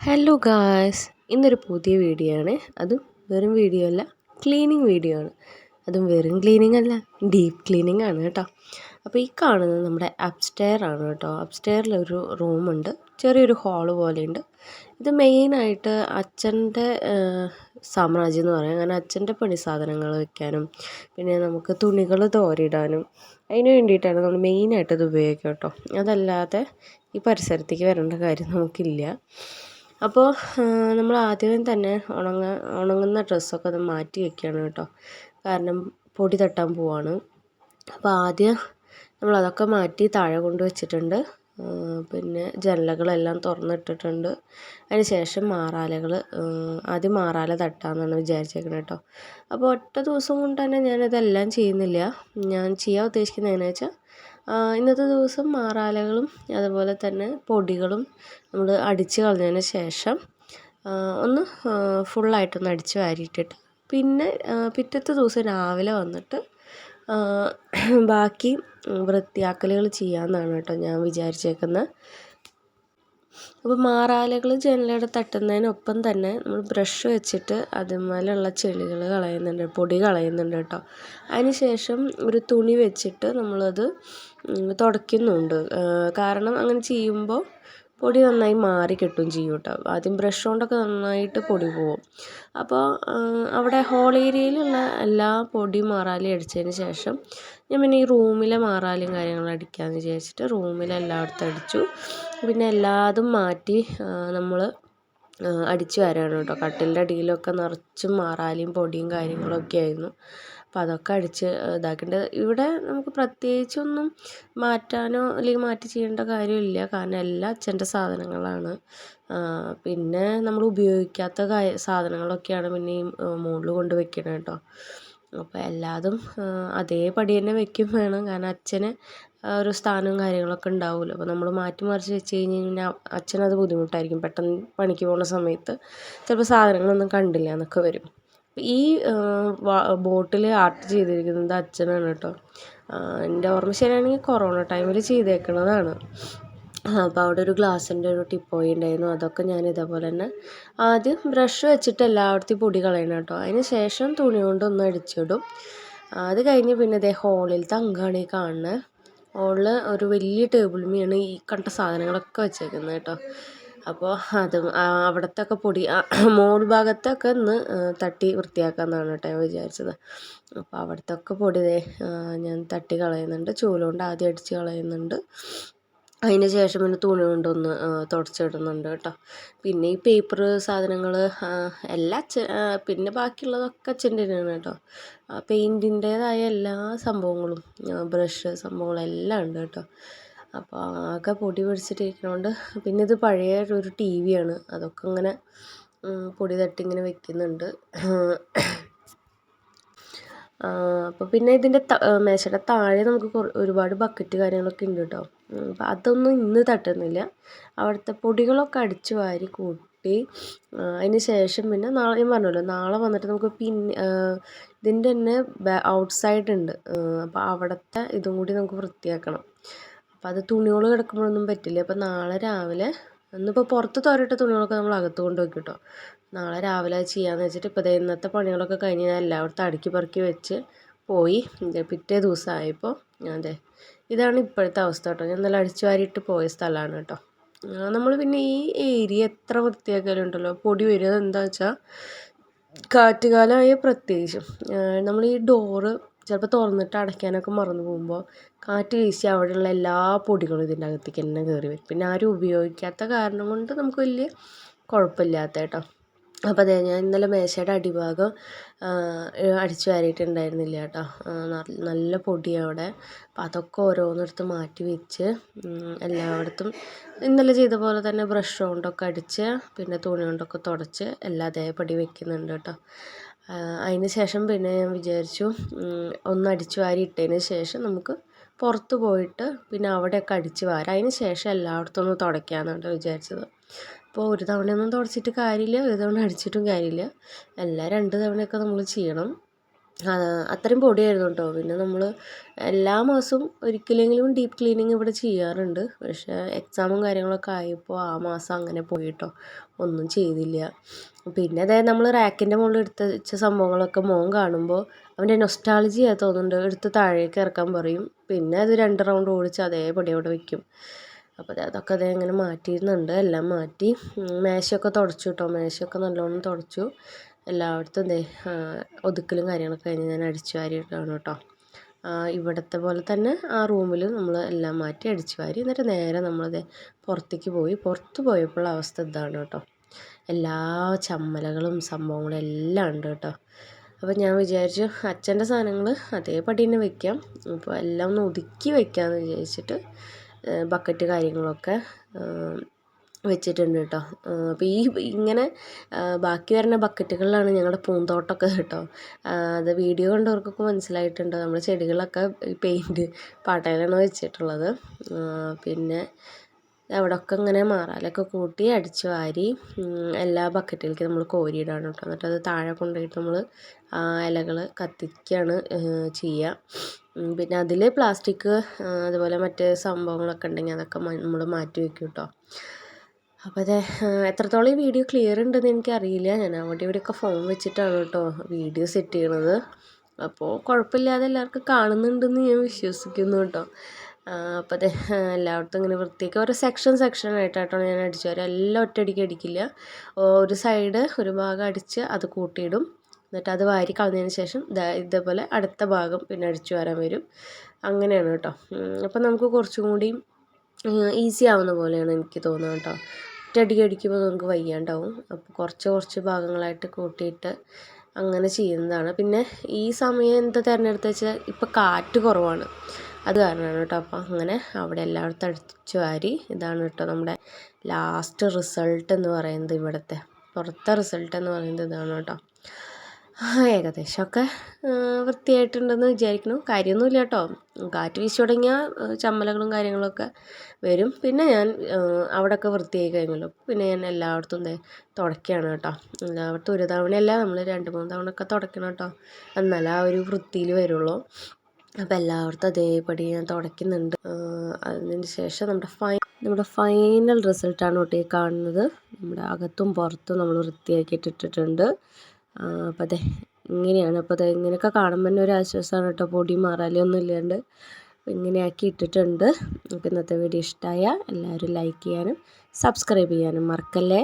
Hello guys ഇന്നൊരു പുതിയ video ആണ്. അതും വെറും വീഡിയോ അല്ല ക്ലീനിങ് വീഡിയോ ആണ്. അതും വെറും ക്ലീനിങ് അല്ല ഡീപ്പ് ക്ലീനിങ് ആണ് കേട്ടോ. അപ്പോൾ ഈ കാണുന്നത് നമ്മുടെ അപ്സ്റ്റെയർ ആണ് കേട്ടോ. അപ്സ്റ്റെയറിലൊരു റൂമുണ്ട് ചെറിയൊരു ഹാൾ പോലെയുണ്ട് ഇത് മെയിനായിട്ട് അച്ഛന്റെ സാമ്രാജ്യം എന്ന് പറയാം. അങ്ങനെ അച്ഛന്റെ പണി സാധനങ്ങൾ വെക്കാനും പിന്നെ നമുക്ക് തുണികൾ തോരിടാനും അതിന് വേണ്ടിയിട്ടാണ് നമ്മൾ മെയിനായിട്ട് ഇത് ഉപയോഗിക്കുക കേട്ടോ. അതല്ലാതെ ഈ പരിസരത്തേക്ക് വരേണ്ട കാര്യം നമുക്കില്ല. അപ്പോൾ നമ്മൾ ആദ്യമേ തന്നെ ഉണങ്ങ ഉണങ്ങുന്ന ഡ്രസ്സൊക്കെ ഒന്ന് മാറ്റി വെക്കുകയാണ് കേട്ടോ. കാരണം പൊടി തട്ടാൻ പോവാണ്. അപ്പോൾ ആദ്യം നമ്മൾ അതൊക്കെ മാറ്റി താഴെ കൊണ്ട് വെച്ചിട്ടുണ്ട്. പിന്നെ ജനലുകളെല്ലാം തുറന്നിട്ടിട്ടുണ്ട്. അതിന് ശേഷം മാറാലകൾ ആദ്യം മാറാല തട്ടാമെന്നാണ് വിചാരിച്ചേക്കുന്നത് കേട്ടോ അപ്പോൾ ഒറ്റ ദിവസം കൊണ്ട് തന്നെ ഞാനിതെല്ലാം ചെയ്യുന്നില്ല. ഞാൻ ചെയ്യാൻ ഉദ്ദേശിക്കുന്നത് എങ്ങനെയാണെന്ന് വെച്ചാൽ ഇന്നത്തെ ദിവസം മാറാലകളും അതുപോലെ തന്നെ പൊടികളും നമ്മൾ അടിച്ച് കളഞ്ഞതിന് ശേഷം ഒന്ന് ഫുള്ളായിട്ടൊന്ന് അടിച്ച് വാരിയിട്ടിട്ട്. പിന്നെ പിറ്റത്തെ ദിവസം രാവിലെ വന്നിട്ട് ബാക്കി വൃത്തിയാക്കലുകൾ ചെയ്യാമെന്നാണ് കേട്ടോ ഞാൻ വിചാരിച്ചേക്കുന്നത് അപ്പോൾ മാറാലകൾ ജനലയുടെ തട്ടുന്നതിനൊപ്പം തന്നെ നമ്മൾ ബ്രഷ് വെച്ചിട്ട് അതുമേലുള്ള ചെളികൾ കളയുന്നുണ്ട് പൊടി കളയുന്നുണ്ട് കേട്ടോ. അതിനുശേഷം ഒരു തുണി വെച്ചിട്ട് നമ്മളത് തുടയ്ക്കുന്നുണ്ട്. കാരണം അങ്ങനെ ചെയ്യുമ്പോൾ പൊടി നന്നായി മാറി കിട്ടും ചെയ്യും കേട്ടോ ആദ്യം ബ്രഷ് കൊണ്ടൊക്കെ നന്നായിട്ട് പൊടി പോവും. അപ്പോൾ അവിടെ ഹോൾ ഏരിയയിലുള്ള എല്ലാ പൊടി മാറാലും അടിച്ചതിന് ശേഷം ഞാൻ പിന്നെ ഈ റൂമിലെ മാറാലും കാര്യങ്ങളും അടിക്കാമെന്ന് വിചാരിച്ചിട്ട് റൂമിലെ എല്ലായിടത്തും അടിച്ചു. പിന്നെ എല്ലാതും മാറ്റി നമ്മൾ അടിച്ചു വരാണ് കേട്ടോ. കട്ടിലിന്റെ അടിയിലൊക്കെ നിറച്ചും മാറാലിയും പൊടിയും കാര്യങ്ങളൊക്കെ ആയിരുന്നു. അപ്പോൾ അതൊക്കെ അടിച്ച് ഇതാക്കേണ്ടത് ഇവിടെ നമുക്ക് പ്രത്യേകിച്ചൊന്നും മാറ്റാനോ അല്ലെങ്കിൽ മാറ്റി ചെയ്യേണ്ട കാര്യമില്ല. കാരണം എല്ലാം അച്ഛന്റെ സാധനങ്ങളാണ്. പിന്നെ നമ്മൾ ഉപയോഗിക്കാത്ത സാധനങ്ങളൊക്കെയാണ് പിന്നെ ഈ മുകളിൽ കൊണ്ട് വെക്കണത് കേട്ടോ അപ്പോൾ എല്ലാതും അതേപടി തന്നെ വെക്കും വേണം. കാരണം അച്ഛന് ഒരു സ്ഥാനവും കാര്യങ്ങളൊക്കെ ഉണ്ടാവുമല്ലോ അപ്പോൾ നമ്മൾ മാറ്റി മറിച്ച് വെച്ച് കഴിഞ്ഞ് കഴിഞ്ഞാൽ അച്ഛനത് ബുദ്ധിമുട്ടായിരിക്കും. പെട്ടെന്ന് പണിക്ക് പോകുന്ന സമയത്ത് ചിലപ്പോൾ സാധനങ്ങളൊന്നും കണ്ടില്ല എന്നൊക്കെ വരും. ഈ ബോട്ടിൽ ആർട്ട് ചെയ്തിരിക്കുന്നത് അച്ഛനാണ് കേട്ടോ. എന്റെ ഓർമ്മ ശരിയാണെങ്കിൽ കൊറോണ ടൈമിൽ ചെയ്തേക്കുന്നതാണ് അപ്പോൾ അവിടെ ഒരു ഗ്ലാസിന്റെ ഒരു ടിപ്പോയി ഉണ്ടായിരുന്നു. അതൊക്കെ ഞാൻ ഇതേപോലെ തന്നെ ആദ്യം ബ്രഷ് വെച്ചിട്ട് എല്ലായിടത്തും പൊടി കളയണം കേട്ടോ. അതിന് ശേഷം തുണി കൊണ്ടൊന്ന് അടിച്ചിടും. അത് കഴിഞ്ഞ് പിന്നെ ഇതേ ഹോളിൽ തങ്കാണ് ഈ കാണുന്നത്. ഹോളിൽ ഒരു വലിയ ടേബിളിന്മേലാണ് ഈ കണ്ട സാധനങ്ങളൊക്കെ വെച്ചേക്കുന്നത് കേട്ടോ. അപ്പോൾ അത് അവിടത്തൊക്കെ പൊടി മോൾ ഭാഗത്തൊക്കെ ഒന്ന് തട്ടി വൃത്തിയാക്കാമെന്നാണ് കേട്ടോ ഞാൻ വിചാരിച്ചത്. അപ്പോൾ അവിടത്തൊക്കെ പൊടി ഞാൻ തട്ടി കളയുന്നുണ്ട്. ചൂലുകൊണ്ട് ആദ്യം അടിച്ച് കളയുന്നുണ്ട്. അതിന് ശേഷം പിന്നെ തുണി കൊണ്ടൊന്ന് തുടച്ചിടുന്നുണ്ട് കേട്ടോ. പിന്നെ ഈ പേപ്പർ സാധനങ്ങൾ എല്ലാ പിന്നെ ബാക്കിയുള്ളതൊക്കെ അച്ഛന്റെ തന്നെയാണ് കേട്ടോ പെയിന്റിന്റേതായ എല്ലാ സംഭവങ്ങളും ബ്രഷ് സംഭവങ്ങളെല്ലാം ഉണ്ട് കേട്ടോ. അപ്പോൾ ആകെ പൊടി പിടിച്ചിട്ടിരിക്കണോണ്ട് പിന്നെ ഇത് പഴയ ഒരു ടി വിയാണ് അതൊക്കെ ഇങ്ങനെ പൊടി തട്ടി ഇങ്ങനെ വെക്കുന്നുണ്ട്. അപ്പോൾ പിന്നെ ഇതിന്റെ മേശയുടെ താഴെ നമുക്ക് ഒരുപാട് ബക്കറ്റ് കാര്യങ്ങളൊക്കെ ഉണ്ട് കേട്ടോ അപ്പം അതൊന്നും ഇന്ന് തട്ടുന്നില്ല. അവിടുത്തെ പൊടികളൊക്കെ അടിച്ചു വാരി കൂട്ടി അതിന് ശേഷം പിന്നെ നാളെ ഞാൻ പറഞ്ഞല്ലോ നാളെ വന്നിട്ട് നമുക്ക് പിന്നെ ഇതിന്റെ തന്നെ ഔട്ട് സൈഡ് ഉണ്ട്. അപ്പോൾ അവിടുത്തെ ഇതും കൂടി നമുക്ക് വൃത്തിയാക്കണം. അപ്പോൾ അത് തുണികൾ കിടക്കുമ്പോഴൊന്നും പറ്റില്ല. അപ്പോൾ നാളെ രാവിലെ ഇന്നിപ്പോൾ പുറത്ത് തോരയിട്ട തുണികളൊക്കെ നമ്മൾ അകത്ത് കൊണ്ട് വെക്കും കേട്ടോ നാളെ രാവിലെ ചെയ്യാമെന്ന് വെച്ചിട്ട് ഇപ്പോൾ ഇന്നത്തെ പണികളൊക്കെ കഴിഞ്ഞ് ഞാൻ എല്ലായിടത്തും അടുക്കി പറക്കി വെച്ച് പോയി. പിറ്റേ ദിവസമായപ്പോൾ അതെ ഇതാണ് ഇപ്പോഴത്തെ അവസ്ഥ കേട്ടോ. ഞാൻ നല്ല അടിച്ചു വാരിയിട്ട് പോയ സ്ഥലമാണ് കേട്ടോ. നമ്മൾ പിന്നെ ഈ ഏരിയ എത്ര വൃത്തിയാക്കിയാലും ഉണ്ടല്ലോ. പൊടി വരുന്നത് എന്താ വെച്ചാൽ കാറ്റുകാലമായ പ്രത്യേകിച്ചും. നമ്മൾ ഈ ഡോറ് ചിലപ്പോൾ തുറന്നിട്ട് അടയ്ക്കാനൊക്കെ മറന്നു പോകുമ്പോൾ കാറ്റ് വീശി അവിടെയുള്ള എല്ലാ പൊടികളും ഇതിന്റെ അകത്തേക്ക് തന്നെ കയറി വരും. പിന്നെ ആരും ഉപയോഗിക്കാത്ത കാരണം കൊണ്ട് നമുക്ക് വലിയ കുഴപ്പമില്ലാത്ത കേട്ടോ. അപ്പോൾ അതെ ഞാൻ ഇന്നലെ മേശയുടെ അടിഭാഗം അടിച്ചു വാരിയിട്ടുണ്ടായിരുന്നില്ല കേട്ടോ. നല്ല പൊടി അവിടെ. അപ്പം അതൊക്കെ ഓരോന്നിടത്ത് മാറ്റി വെച്ച് എല്ലായിടത്തും ഇന്നലെ ചെയ്ത പോലെ തന്നെ ബ്രഷ് കൊണ്ടൊക്കെ അടിച്ച് പിന്നെ തുണി കൊണ്ടൊക്കെ തുടച്ച് എല്ലാം അതേപടി വെക്കുന്നുണ്ട് കേട്ടോ. അതിന് ശേഷം പിന്നെ ഞാൻ വിചാരിച്ചു ഒന്ന് വാരി ഇട്ടതിന് ശേഷം നമുക്ക് പുറത്ത് പോയിട്ട് പിന്നെ അവിടെയൊക്കെ അടിച്ച് വാരാം. അതിന് ശേഷം എല്ലായിടത്തും ഒന്ന് തുടയ്ക്കാമെന്നാണ് വിചാരിച്ചത്. അപ്പോൾ ഒരു തവണയൊന്നും തുടച്ചിട്ട് കാര്യമില്ല ഒരു തവണ അടിച്ചിട്ടും കാര്യമില്ല. എല്ലാ രണ്ട് തവണയൊക്കെ നമ്മൾ ചെയ്യണം. അത്രയും പൊടിയായിരുന്നു കേട്ടോ പിന്നെ നമ്മൾ എല്ലാ മാസവും ഒരിക്കലെങ്കിലും ഡീപ്പ് ക്ലീനിങ് ഇവിടെ ചെയ്യാറുണ്ട്. പക്ഷേ എക്സാമും കാര്യങ്ങളൊക്കെ ആയപ്പോൾ ആ മാസം അങ്ങനെ പോയി കേട്ടോ ഒന്നും ചെയ്തില്ല. പിന്നെ അതായത് നമ്മൾ റാക്കിന്റെ മുകളിൽ എടുത്ത് വെച്ച സംഭവങ്ങളൊക്കെ മോൻ കാണുമ്പോൾ അവന്റെ നൊസ്റ്റാളജിയാ തോന്നുന്നുണ്ട്. എടുത്ത് താഴേക്ക് ഇറക്കാൻ പറയും. പിന്നെ അത് രണ്ട് റൗണ്ട് ഓടിച്ച് അതേപടി അവിടെ വയ്ക്കും അപ്പോൾ ദേ അതൊക്കെ അതേ ഇങ്ങനെ മാറ്റിയിരുന്നുണ്ട്. എല്ലാം മാറ്റി. മേശയൊക്കെ തുടച്ചു കേട്ടോ മേശയൊക്കെ നല്ലോണം തുടച്ചു. എല്ലായിടത്തും ദേ ഒതുക്കലും കാര്യങ്ങളൊക്കെ കഴിഞ്ഞ് ഞാൻ അടിച്ചു വാരിയിട്ടാണ് കേട്ടോ ഇവിടുത്തെ പോലെ തന്നെ ആ റൂമിൽ നമ്മൾ എല്ലാം മാറ്റി അടിച്ചു വാരി. എന്നിട്ട് നേരെ നമ്മളത് പുറത്തേക്ക് പോയി. പുറത്ത് പോയപ്പോൾ അവസ്ഥ ഇതാണ് കേട്ടോ എല്ലാ ചമ്മലകളും സംഭവങ്ങളും എല്ലാം ഉണ്ട് കേട്ടോ. അപ്പോൾ ഞാൻ വിചാരിച്ചു അച്ഛന്റെ സാധനങ്ങൾ അതേപടി തന്നെ വെക്കാം. അപ്പോൾ എല്ലാം ഒന്ന് ഒതുക്കി വെക്കാമെന്ന് വിചാരിച്ചിട്ട് ബക്കറ്റ് കാര്യങ്ങളൊക്കെ വെച്ചിട്ടുണ്ട് കേട്ടോ. അപ്പോൾ ഈ ഇങ്ങനെ ബാക്കി വരുന്ന ബക്കറ്റുകളിലാണ് ഞങ്ങളുടെ പൂന്തോട്ടമൊക്കെ കേട്ടോ. അത് വീഡിയോ കണ്ടവർക്കൊക്കെ മനസ്സിലായിട്ടുണ്ട്. നമ്മുടെ ചെടികളൊക്കെ പെയിന്റ് പാട്ടയിലാണ് വെച്ചിട്ടുള്ളത്. പിന്നെ അവിടെയൊക്കെ ഇങ്ങനെ മാറാലൊക്കെ കൂട്ടി അടിച്ച് വാരി എല്ലാ ബക്കറ്റിലേക്കും നമ്മൾ കോരിയിടാണ് കേട്ടോ. എന്നിട്ട് അത് താഴെ കൊണ്ടുപോയിട്ട് നമ്മൾ ആ ഇലകൾ കത്തിക്കുകയാണ് ചെയ്യുക പിന്നെ അതിൽ പ്ലാസ്റ്റിക് അതുപോലെ മറ്റ് സംഭവങ്ങളൊക്കെ ഉണ്ടെങ്കിൽ അതൊക്കെ നമ്മൾ മാറ്റി വെക്കും കേട്ടോ. അപ്പോൾ അതെ എത്രത്തോളം ഈ വീഡിയോ ക്ലിയർ ഉണ്ടെന്ന് എനിക്കറിയില്ല. ഞാൻ അവിടെ ഇവിടെയൊക്കെ ഫോൺ വെച്ചിട്ടാണ് കേട്ടോ വീഡിയോ സെറ്റ് ചെയ്യണത്. അപ്പോൾ കുഴപ്പമില്ലാതെ എല്ലാവർക്കും കാണുന്നുണ്ടെന്ന് ഞാൻ വിശ്വസിക്കുന്നു കേട്ടോ. അപ്പോൾ അതെ എല്ലായിടത്തും ഇങ്ങനെ വൃത്തിയൊക്കെ. ഓരോ സെക്ഷൻ സെക്ഷൻ ആയിട്ടാട്ടോ ഞാൻ അടിച്ചു വരാം എല്ലാം ഒറ്റയടിക്ക് അടിക്കില്ല. ഒരു സൈഡ് ഒരു ഭാഗം അടിച്ച് അത് കൂട്ടിയിടും. എന്നിട്ട് അത് വാരി കളഞ്ഞതിന് ശേഷം ഇതേപോലെ അടുത്ത ഭാഗം പിന്നെ അടിച്ചു വരാൻ വരും. അങ്ങനെയാണ് കേട്ടോ. അപ്പോൾ നമുക്ക് കുറച്ചും കൂടി ഈസി ആവുന്ന പോലെയാണ് എനിക്ക് തോന്നുന്നത് കേട്ടോ. ഒറ്റയടിക്ക് അടിക്കുമ്പോൾ നമുക്ക് വയ്യാണ്ടാവും. അപ്പോൾ കുറച്ച് കുറച്ച് ഭാഗങ്ങളായിട്ട് കൂട്ടിയിട്ട് അങ്ങനെ ചെയ്യുന്നതാണ്. പിന്നെ ഈ സമയം എന്താ തിരഞ്ഞെടുത്ത് വെച്ചാൽ ഇപ്പം കാറ്റ് കുറവാണ്. അത് കാരണമാണ് കേട്ടോ. അപ്പം അങ്ങനെ അവിടെ എല്ലായിടത്തും അടിച്ചു വാരി ഇതാണ് കേട്ടോ നമ്മുടെ ലാസ്റ്റ് റിസൾട്ട് എന്ന് പറയുന്നത് ഇവിടുത്തെ. പുറത്തെ റിസൾട്ട് എന്ന് പറയുന്നത് ഇതാണ് കേട്ടോ. ഏകദേശമൊക്കെ വൃത്തിയായിട്ടുണ്ടെന്ന് വിചാരിക്കുന്നു. കാര്യമൊന്നുമില്ല കേട്ടോ. കാറ്റ് വീശി തുടങ്ങിയാൽ ചമ്മലകളും കാര്യങ്ങളൊക്കെ വരും. പിന്നെ ഞാൻ അവിടെയൊക്കെ വൃത്തിയായി കഴിഞ്ഞല്ലോ. പിന്നെ ഞാൻ എല്ലായിടത്തും ദേ തുടയ്ക്കുകയാണ് കേട്ടോ. എല്ലായിടത്തും ഒരു തവണയല്ല നമ്മൾ രണ്ട് മൂന്ന് തവണ ഒക്കെ തുടയ്ക്കണം കേട്ടോ. എന്നാലേ ആ ഒരു വൃത്തിയിൽ വരുള്ളൂ. അപ്പോൾ എല്ലായിടത്തും അതേപടി ഞാൻ തുടയ്ക്കുന്നുണ്ട്. അതിന് ശേഷം നമ്മുടെ ഫൈ നമ്മുടെ ഫൈനൽ റിസൾട്ടാണ് കുട്ടിയെ കാണുന്നത്. നമ്മുടെ അകത്തും പുറത്തും നമ്മൾ വൃത്തിയാക്കിയിട്ടിട്ടിട്ടുണ്ട് ഇട്ടിട്ടുണ്ട്. അപ്പോൾ അതെ ഇങ്ങനെയാണ്. അപ്പോൾ അതെ ഇങ്ങനെയൊക്കെ കാണുമ്പോൾ തന്നെ ഒരു ആശ്വാസമാണ് കേട്ടോ. പൊടി മാറാലൊന്നും ഇല്ലാണ്ട് ഇങ്ങനെയാക്കി ഇട്ടിട്ടുണ്ട്. അപ്പോൾ ഇന്നത്തെ വീഡിയോ ഇഷ്ടമായ എല്ലാവരും ലൈക്ക് ചെയ്യാനും സബ്സ്ക്രൈബ് ചെയ്യാനും മറക്കല്ലേ?